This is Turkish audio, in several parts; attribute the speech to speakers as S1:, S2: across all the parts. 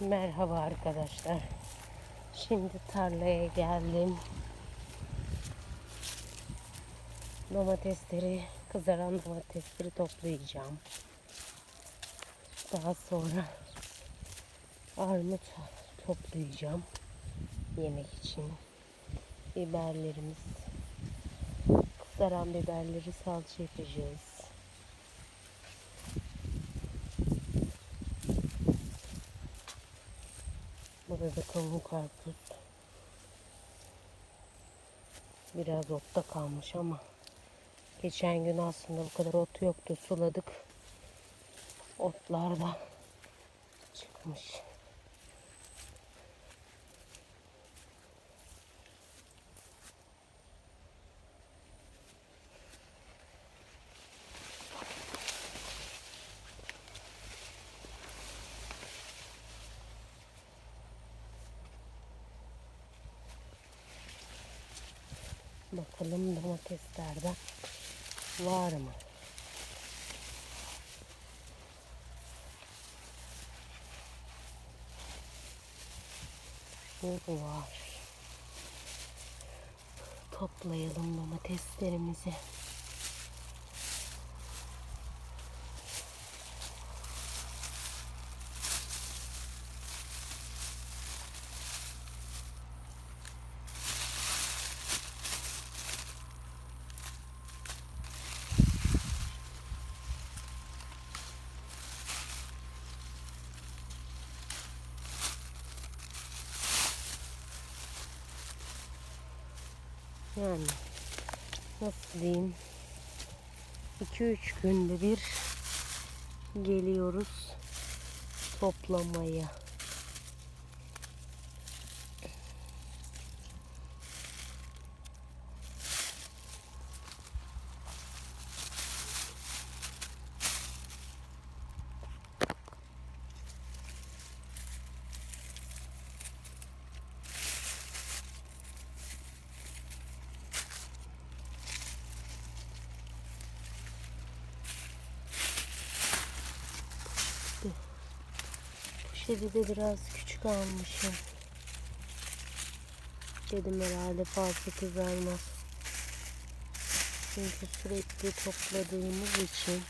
S1: Merhaba arkadaşlar. Şimdi tarlaya geldim. Domatesleri, kızaran domatesleri toplayacağım. Daha sonra armut toplayacağım yemek için. Biberlerimiz, kızaran biberleri salça yapacağız. Burada kavun karpuz. Biraz otta kalmış ama geçen gün aslında bu kadar ot yoktu. Suladık. Otlar da çıkmış. Bakalım domateslerde var mı? Şurada var. Toplayalım domateslerimizi. Yani nasıl diyeyim 2-3 günde bir geliyoruz toplamaya. Poşeti de biraz küçük almışım. Dedim herhalde fazla kızarmaz. Çünkü sürekli topladığımız için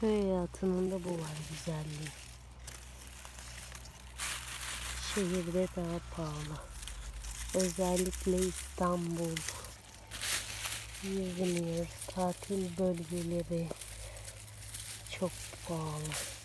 S1: köy hayatının da bu var güzelliği. Şehirde daha pahalı. Özellikle İstanbul, İzmir, tatil bölgeleri çok pahalı.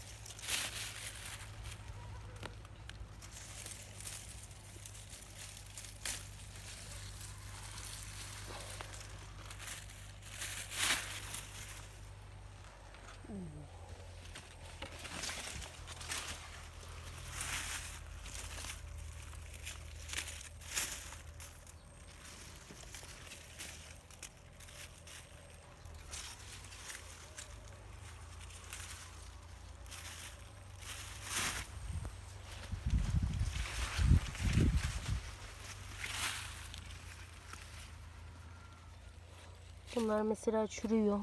S1: Bunlar mesela çürüyor.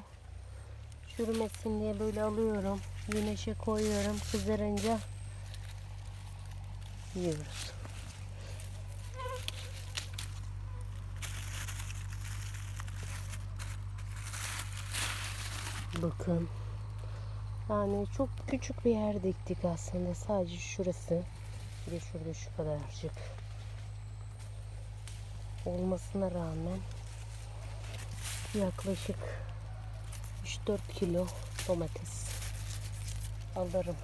S1: Çürümesin diye böyle alıyorum. Güneşe koyuyorum. Kızarınca yiyoruz. Bakın. Yani çok küçük bir yer diktik aslında. Sadece şurası. Bir şurada şu kadarcık. Olmasına rağmen yaklaşık 3-4 kilo domates alırım.